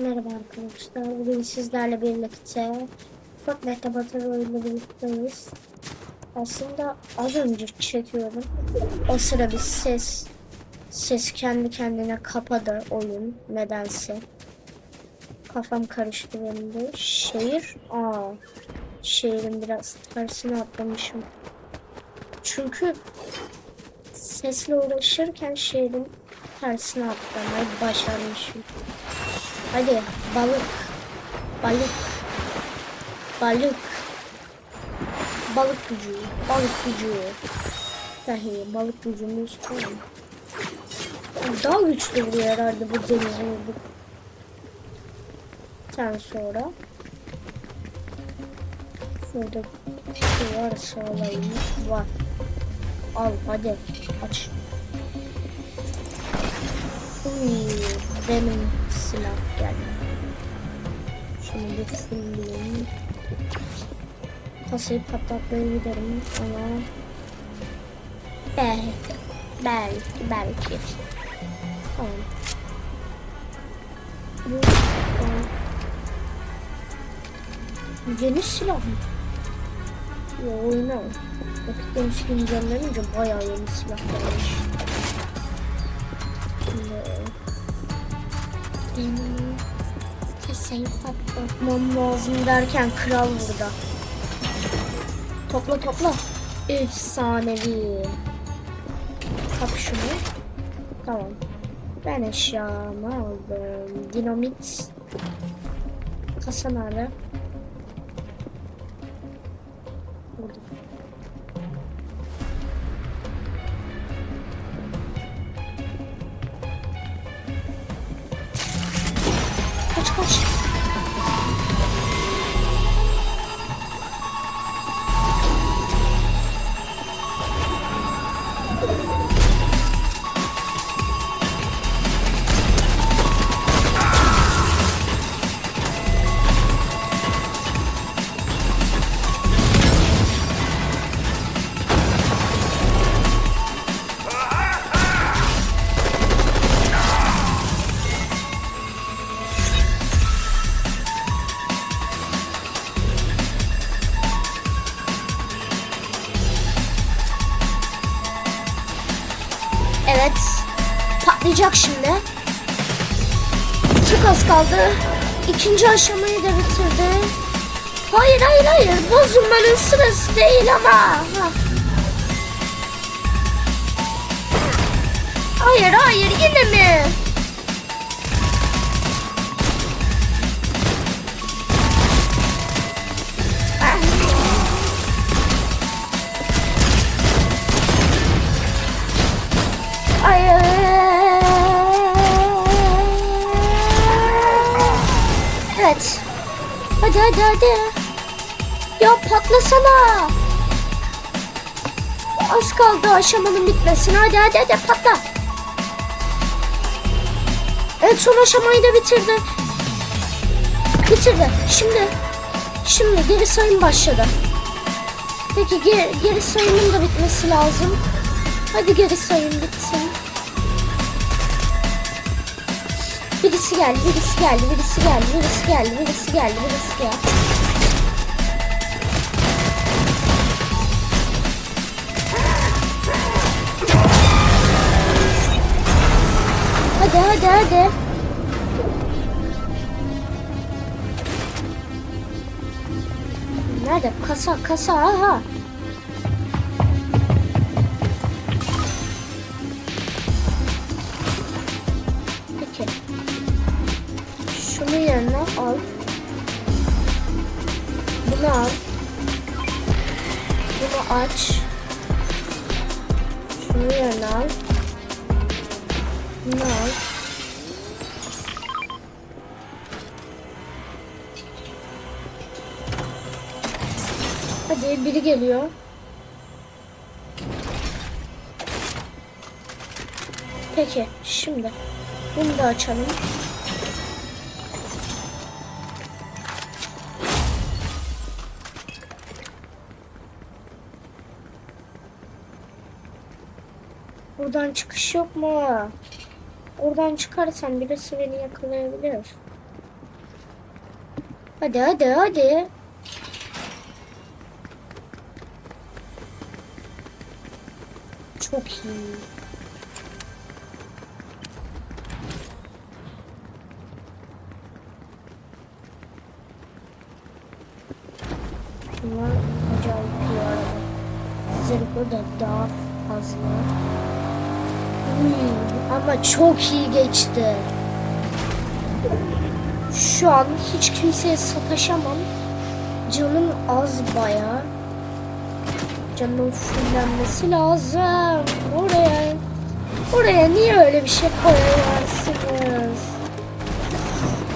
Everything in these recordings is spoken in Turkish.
Merhaba arkadaşlar. Bugün sizlerle birlikte Fortnite'da Battle oyunla birlikteyiz. Aslında az önce çekiyorum. O sıra bir ses ses kendi kendine kapadı oyun nedense. Kafam karıştı benim de. Şehir, aa, şehrin biraz tersine atlamışım. Çünkü sesle uğraşırken şehrin tersine atlamayı başarmışım. Hadi balık. Balık. Balık. Balık gücü. Balık gücü. Dahi balık gücümüz tamam. Daha güçlü vuruyor herhalde bu denizin bu. Sen sonra. Şurada bir şey varsa alayım. Var. Al hadi aç. Uy, benim silah geldi. Şimdi bir fulleyeyim. Kasayı patlatmaya giderim ama belki, belki, belki. Tamam. Bu. Yeni silah mı? Ya oyna. Vakit demiş güncellenince bayağı yeni silah gelmiş. Kasayı patlatmam lazım derken kral burada. Topla topla. Efsanevi. Kap şunu. Tamam. Ben eşyamı aldım. Dinamit. Kasa? Kaldı. İkinci aşamayı da bitirdi. Hayır hayır hayır. Bozulmanın sırası değil ama. Ha. Hayır hayır yine mi? Evet. Hadi hadi hadi. Ya patlasana. Az kaldı aşamanın bitmesine. Hadi hadi hadi patla. Evet son aşamayı da bitirdi. Bitirdi. Şimdi şimdi geri sayım başladı. Peki geri, geri sayımın da bitmesi lazım. Hadi geri sayım bitsin. Birisi geldi, birisi geldi, birisi geldi, birisi geldi, birisi geldi, birisi geldi. Hadi hadi hadi. Nerede? Kasa, kasa, aha. Hadi biri geliyor. Peki şimdi bunu da açalım. Buradan çıkış yok mu? Oradan çıkarsan birisi beni yakalayabilir. Hadi hadi hadi. Çok iyi. Bunlar acayip bir araba. Zırhı da daha fazla. Ama çok iyi geçti. Şu an hiç kimseye sataşamam. Canım az baya. Canım fullenmesi lazım. Oraya. Oraya niye öyle bir şey koyarsınız?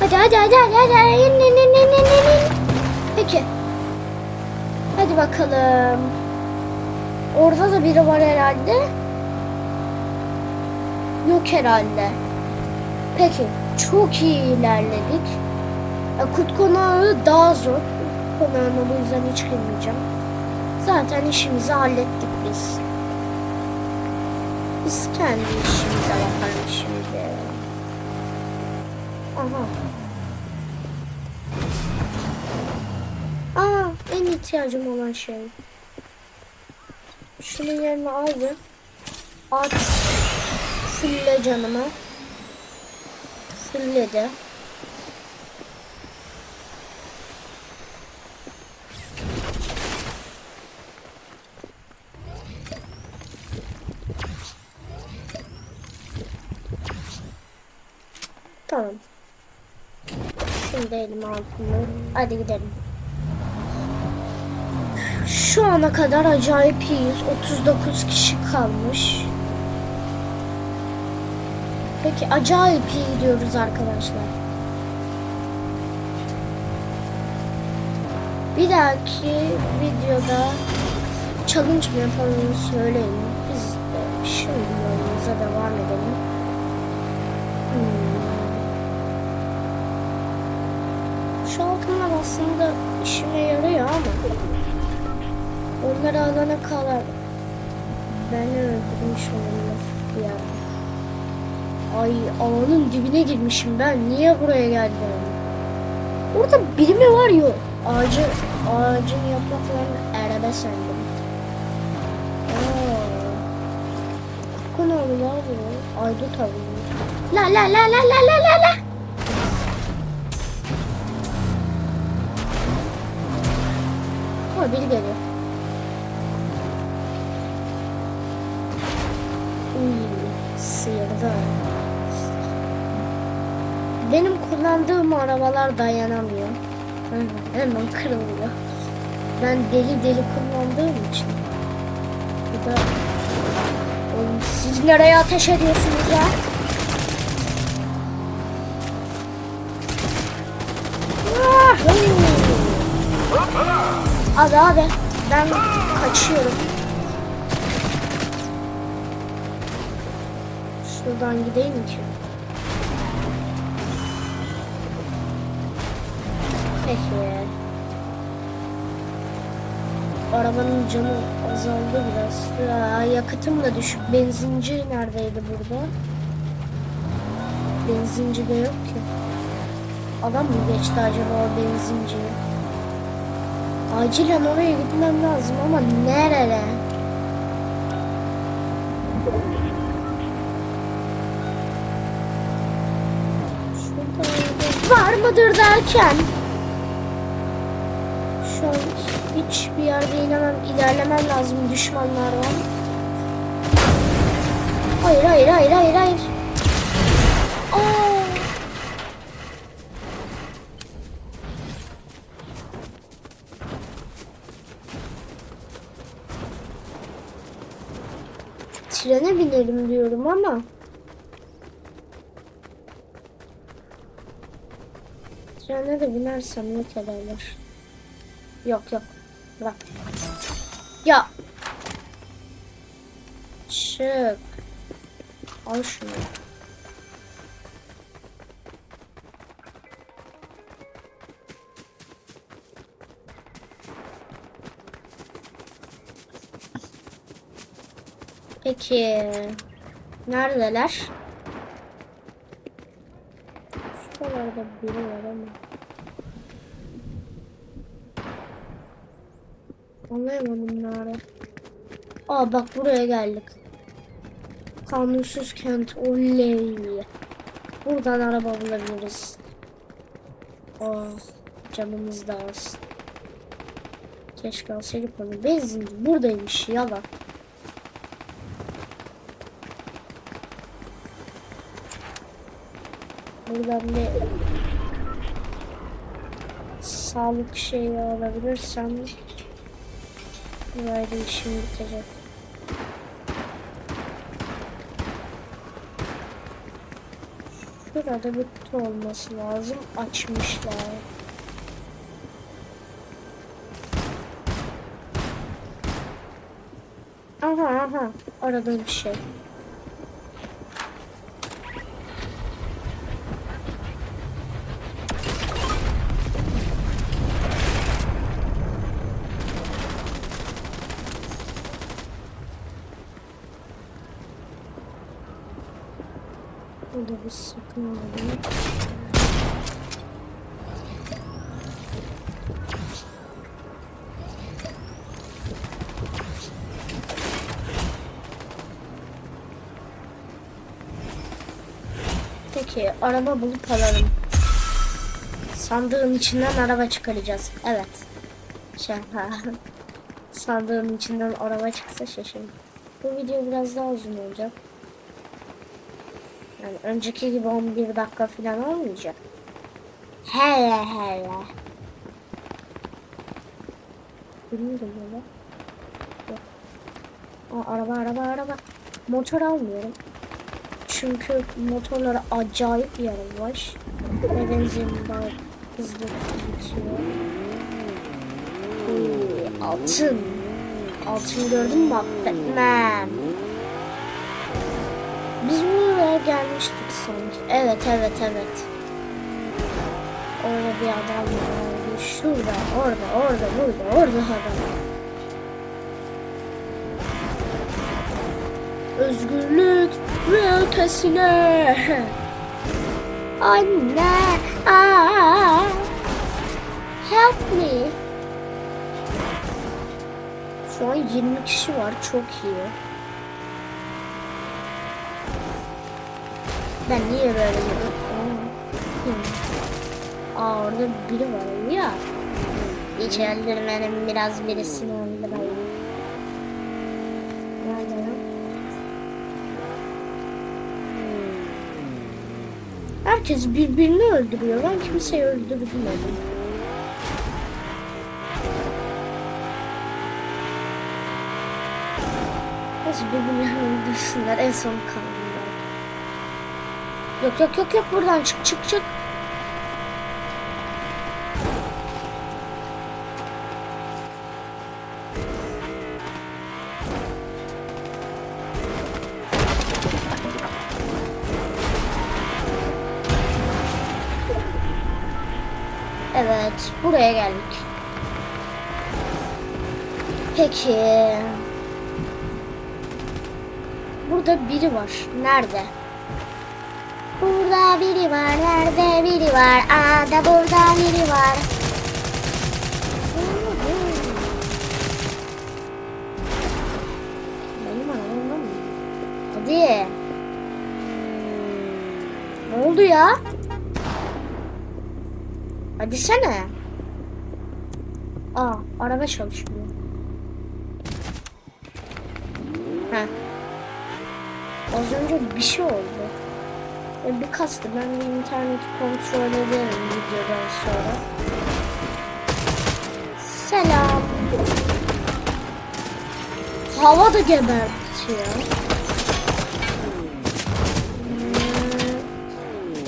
Hadi hadi hadi hadi hadi. hadi. İn, in, in, in, in. Peki. Hadi bakalım. Orada da biri var herhalde. Yok herhalde. Peki. Çok iyi ilerledik. Ya, Kurt konağı daha zor. Kurt konağına bu yüzden hiç girmeyeceğim. Zaten işimizi hallettik biz. Biz kendi işimize bakalım şimdi. Aha. Aa, en ihtiyacım olan şey. Şunun yerine al ve at fulle canımı. Fulledi. Tamam. Elime altını. Hadi gidelim. Şu ana kadar acayip iyiyiz. 39 kişi kalmış. Peki acayip iyi gidiyoruz arkadaşlar. Bir dahaki videoda challenge mı yapalım söyleyin. Biz de şimdi yolumuza devam edelim. Hmm. Şu altınlar aslında işime yarıyor ama onları alana kadar beni öldürmüş olurlar ara. Ay alanın dibine girmişim ben. Niye buraya geldim? Orada biri mi var yok? Ağacı, ağacın yapraklarını erebe sendim. Aa. Bu ne lan bu? Aydut tavuğu. La la la la la la la la. Biri geliyor. Uy, sıyırdı. Benim kullandığım arabalar dayanamıyor. Hemen, kırılıyor. Ben deli deli kullandığım için. Bu da... Oğlum siz nereye ateş ediyorsunuz ya? Abi abi ben kaçıyorum. Şuradan gideyim ki. Peki. Arabanın canı azaldı biraz. Ya, yakıtım da düşük. Benzinci neredeydi burada? Benzinci de yok ki. Adam mı geçti acaba o benzinciyi? Acilen oraya gitmem lazım ama nereye? Var mıdır derken şu an hiçbir yerde inemem, ilerlemem lazım düşmanlar var. Hayır hayır hayır hayır hayır. Trene de binersem ne kadarlar? Yok yok. Bırak. Ya. Çık. Al şunu. Peki. Neredeler? Şuralarda biri var ama. Anlayamadım nerede. Aa bak buraya geldik. Kanunsuz kent. Oley. Buradan araba bulabiliriz. Oh canımız da az. Keşke alsaydık onu. Benzinci buradaymış yalan. Buradan bir sağlık şeyi alabilirsem burayı işim bitecek. Burada bir kutu olması lazım. Açmışlar. Aha aha. Şey. Burada bir sakın alalım. Peki araba bulup alalım. Sandığın içinden araba çıkaracağız. Evet. Şaka. Sandığın içinden araba çıksa şaşırırım. Bu video biraz daha uzun olacak. Yani önceki gibi 11 dakika falan olmayacak. Hele hele. Bilmiyorum böyle. Araba araba araba. Motor almıyorum. Çünkü motorları acayip yavaş. Ve benzin daha hızlı bitiyor. Uy, altın. Altın gördün mü? Batman. Biz buraya gelmiştik sanki. Evet evet evet. Orada bir adam var. Şurada, orada, orada, burada, orada adam. Özgürlük ve ötesine. Anne, aa, help me. Şu an 20 kişi var, çok iyi. Ben niye böyle yapıyorum? Aa, orada biri var ya. Hiç öldürmenin biraz birisini öldüreyim. Herkes birbirini öldürüyor. Ben kimseyi öldürmedim. Nasıl birbirini öldürsünler en son kanında. Yok yok yok yok buradan çık çık çık. Evet, buraya geldik. Peki. Burada biri var. Nerede? Biri var. Nerede biri var? Aa da burada biri var. Benim arabamda mı? Hadi. Ne oldu ya? Hadi sene. Aa, araba çalışmıyor. Heh. Az önce bir şey oldu. E, bir kastı. Ben bir interneti kontrol ederim videodan sonra. Selam. Hava da gebertiyor.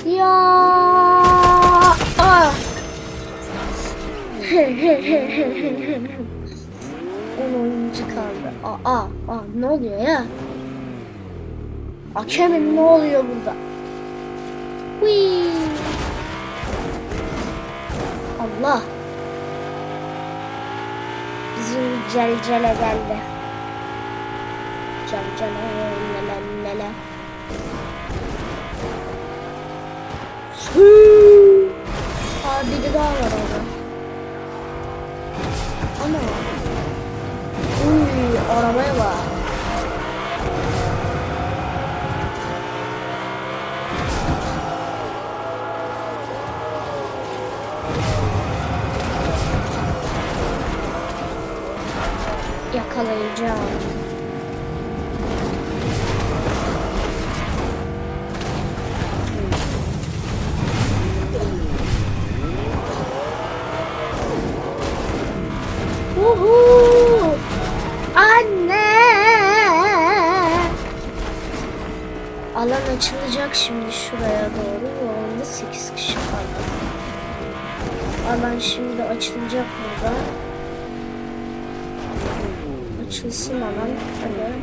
Hmm. Ya. Ah. On oyuncu kaldı. Aa, aa, ne oluyor ya? Akşamın ne oluyor burada? Whee! Allah. Bizim celcele geldi. Celcele lele lele. Aa biri daha var orada. Ama yakalayacağım. Uhu! Anne! Alan açılacak şimdi şuraya doğru ve onda 8 kişi kaldı. Alan şimdi açılacak burada. Alan. Hadi.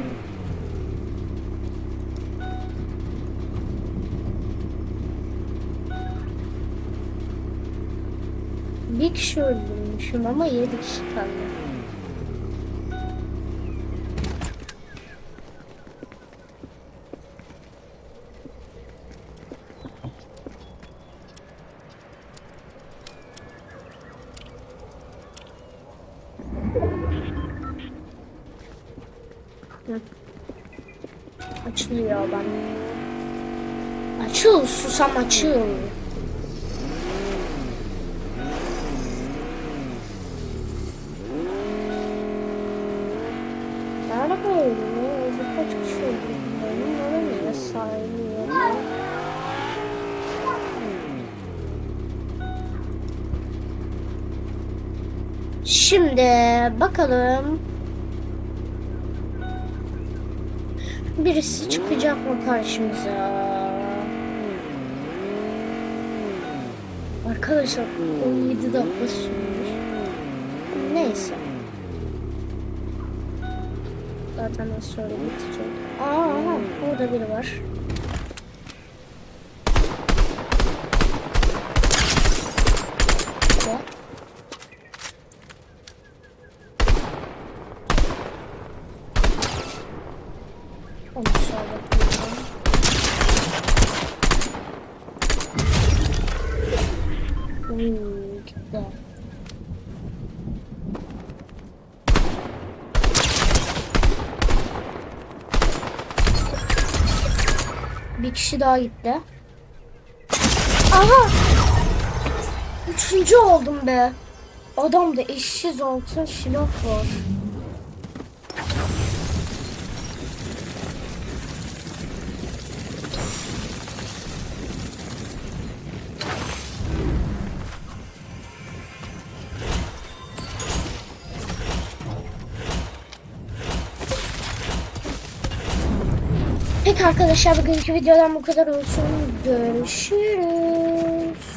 Bir kişi öldürmüşüm ama 7 kişi kaldı. Açılıyor ben. Niye sayılıyor? Şimdi bakalım. Birisi çıkacak mı karşımıza? Arkadaşlar 17 dakika sürmüş. Neyse. Zaten az sonra bitecek. Aa, orada biri var. Güzel. Onu sonra koyalım. Hmm, gitti. Bir daha gitti. Aha! Üçüncü oldum be. Adamda eşsiz altın silah var. Arkadaşlar bugünkü videodan bu kadar olsun. Görüşürüz.